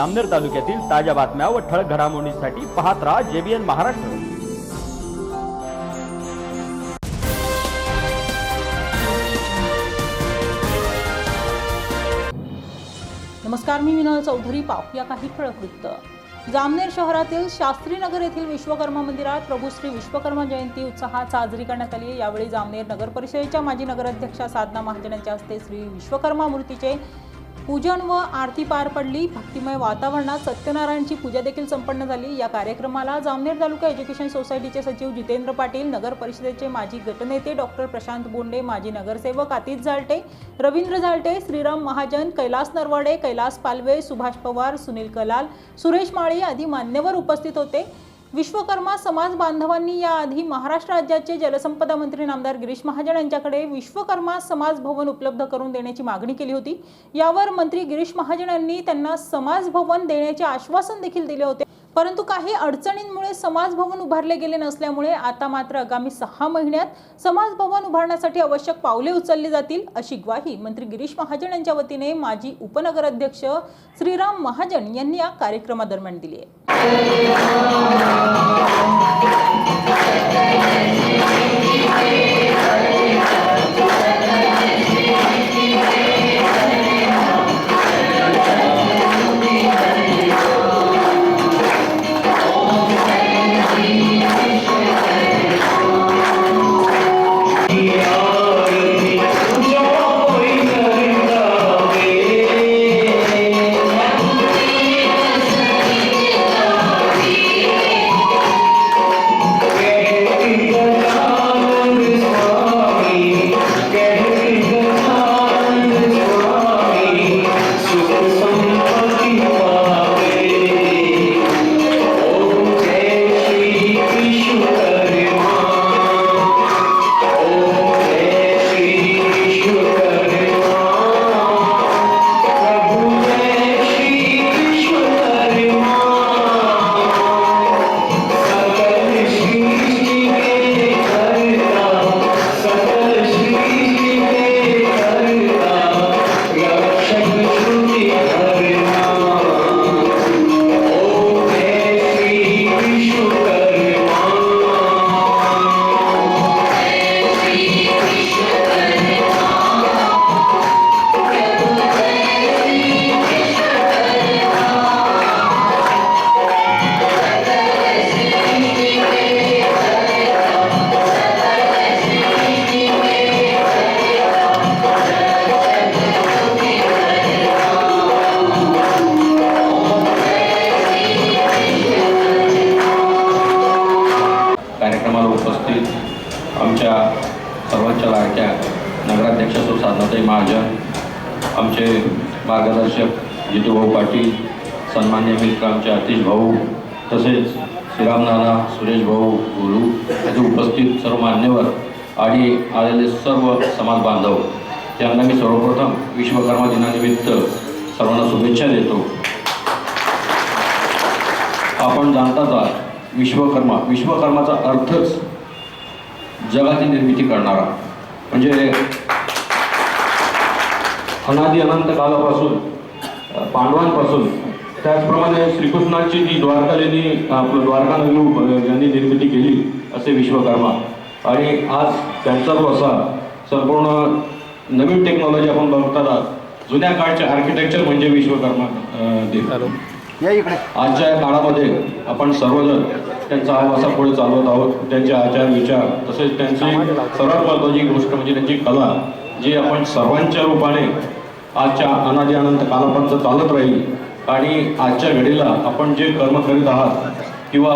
अमनेर तालुक्यातील ताज्या बातम्या व ठळक घडामोडींसाठी पाहत राहा जेबीएन महाराष्ट्र. नमस्कार मी विनोद चौधरी. पाहूया काही ठळक वृत्त. जामनेर शहरातील शास्त्रीनगर येथील विश्वकर्मा मंदिरात प्रभू श्री विश्वकर्मा जयंती उत्साहात साजरी करण्यात आली यावेळी जामनेर नगर परिषदेच्या माजी नगराध्यक्षा साधना महाजन यांच्या हस्ते श्री विश्वकर्मा मूर्तीचे पूजन व आरती पार पडली. भक्तिमय वातावरणात सत्यनारायणची पूजा देखील संपन्न झाली. या कार्यक्रमाला जामनेर तालुका एज्युकेशन सोसायटीचे सचिव जितेंद्र पाटील नगर परिषदेचे माजी गटनेते डॉक्टर प्रशांत बोंडे माजी नगरसेवक आतिश झालटे रवींद्र झालटे श्रीराम महाजन कैलास नरवाडे कैलास पालवे सुभाष पवार सुनील कलाल सुरेश माळी आदी मान्यवर उपस्थित होते. विश्वकर्मा समाज बांधवांनी याआधी महाराष्ट्र राज्याचे जलसंपदा मंत्री नामदार गिरीश महाजन यांच्याकडे विश्वकर्मा समाज भवन उपलब्ध करून देण्याची मागणी केली होती. यावर मंत्री गिरीश महाजन यांनी त्यांना समाज भवन देण्याचे आश्वासन देखील दिले होते. परंतु काही अडचणींमुळे समाज भवन उभारले गेले नसल्यामुळे आता मात्र आगामी सहा महिन्यात समाज भवन उभारण्यासाठी आवश्यक पावले उचलली जातील अशी ग्वाही मंत्री गिरीश महाजन यांच्या वतीने माजी उपनगराध्यक्ष श्रीराम महाजन यांनी या कार्यक्रमादरम्यान दिली आहे. नगराध्यक्ष सो साधनाताई महाजन आमचे मार्गदर्शक जितूभाऊ पाटील सन्मान्य मित्र आमचे आतिश भाऊ तसेच श्रीराम नाना सुरेश भाऊ गुरु याचे उपस्थित सर्व मान्यवर आणि आलेले सर्व समाज बांधव त्यांना मी सर्वप्रथम विश्वकर्मा दिनानिमित्त सर्वांना शुभेच्छा देतो. आपण जाणताच आहात विश्वकर्मा विश्वकर्माचा अर्थच जगाची निर्मिती करणारा. म्हणजे अनादी अनंत कालापासून पांडवांपासून त्याचप्रमाणे श्रीकृष्णाची जी द्वारकालेनी आपलं द्वारका नगरी उप- यांनी निर्मिती केली असे विश्वकर्मा. आणि आज त्यांचा जो असा संपूर्ण नवीन टेक्नॉलॉजी आपण आहात जुन्या काळचे आर्किटेक्चर म्हणजे विश्वकर्मा देव या इकडे. आजच्या काळामध्ये आपण सर्वजण त्यांचा आवासा पुढे चालवत आहोत. त्यांचे आचार विचार तसेच त्यांची सर्वात महत्त्वाची गोष्ट म्हणजे त्यांची कला जी आपण सर्वांच्या रूपाने आजच्या अनादी अनंत कालापर्यंत चालत राहील आणि आजच्या घडीला आपण जे कर्म करीत आहात किंवा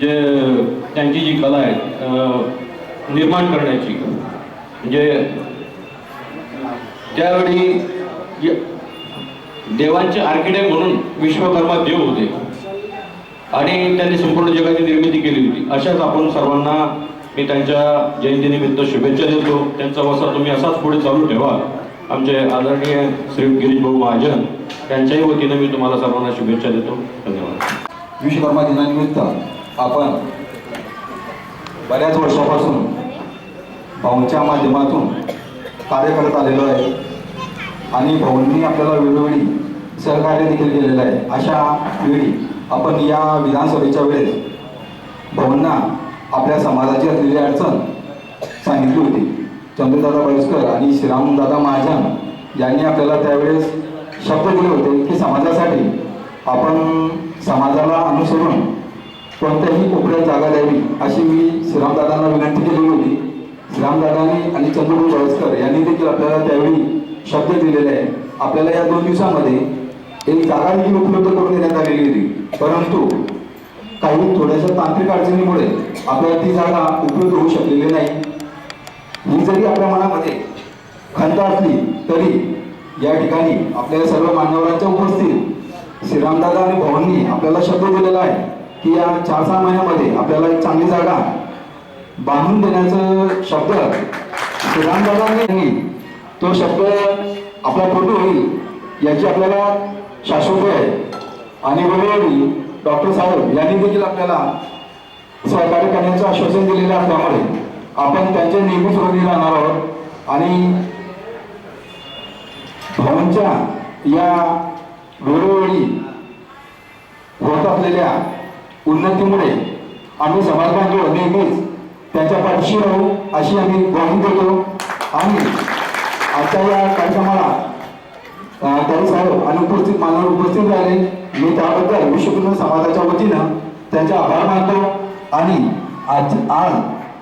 जे त्यांची जी कला आहे निर्माण करण्याची म्हणजे त्यावेळी देवांचे आर्किटेक्ट म्हणून विश्वकर्मा देव होते. आणि त्यांनी संपूर्ण जगाची निर्मिती केली होती. अशाच आपण सर्वांना मी त्यांच्या जयंतीनिमित्त शुभेच्छा देतो. त्यांचा वसा तुम्ही असाच पुढे चालू ठेवा. आमचे आदरणीय श्री गिरीश भाऊ महाजन त्यांच्याही वतीनं मी तुम्हाला सर्वांना शुभेच्छा देतो. धन्यवाद. विश्वकर्मा दिनानिमित्त आपण बऱ्याच वर्षापासून भाऊंच्या माध्यमातून कार्य करत आलेलो आहे. आणि भाऊंनी आपल्याला वेळोवेळी सहकार्य देखील केलेलं आहे. अशा वेळी आपण या विधानसभेच्या वेळेस भाऊंना आपल्या समाजाची असलेली अडचण सांगितली होती. चंद्रदादा बळसकर आणि श्रीरामदादा महाजन यांनी आपल्याला त्यावेळेस शब्द दिले होते की समाजासाठी आपण समाजाला अनुसरून कोणत्याही कोपऱ्यात जागा द्यावी अशी मी श्रीरामदादांना विनंती केलेली होती. श्रीरामदादांनी आणि चंद्रभाऊ बळसकर यांनी देखील आपल्याला त्यावेळी शब्द दिलेले आहे. आपल्याला या दोन दिवसामध्ये एक जागा देखील उपलब्ध करून देण्यात आलेली होती. परंतु काही थोड्याशा तांत्रिक अडचणीमुळे आपल्याला ती जागा उपलब्ध होऊ शकलेली नाही. ही जरी आपल्या मनामध्ये खंत असली तरी या ठिकाणी आपल्या सर्व मान्यवरांच्या उपस्थित श्रीरामदादा आणि भवांनी आपल्याला शब्द दिलेला आहे की या चार सहा महिन्यामध्ये आपल्याला एक चांगली जागा बांधून देण्याचं शब्द श्रीरामदादांनी तो शब्द आपला पूर्ण होईल याची आपल्याला शाश्वत आहे आणि वेळोवेळी डॉक्टर साहेब यांनी देखील आपल्याला सहकार्य करण्याचं आश्वासन दिलेलं असल्यामुळे आपण त्यांच्या नेहमीच ऋणी राहणार आहोत. आणि भाऊंच्या या वेळोवेळी होत असलेल्या उन्नतीमुळे आम्ही समाज नेहमीच त्यांच्या पाठीशी राहू अशी आम्ही ग्वाही देतो. आणि आजच्या या कार्यक्रमाला अं, अनुपस्थित साहेब उपस्थित मानव उपस्थित राहिले मी त्याबद्दल विश्वपूर्ण समाजाच्या वतीनं त्यांचे आभार मानतो. आणि आज आज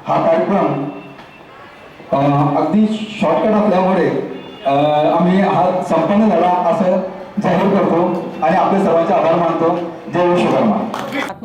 हा कार्यक्रम अगदी शॉर्टकट असल्यामुळे आम्ही हा संपन्न झाला असं जाहीर करतो. आणि आपले सर्वांचे आभार मानतो. जय विश्वकर्मा.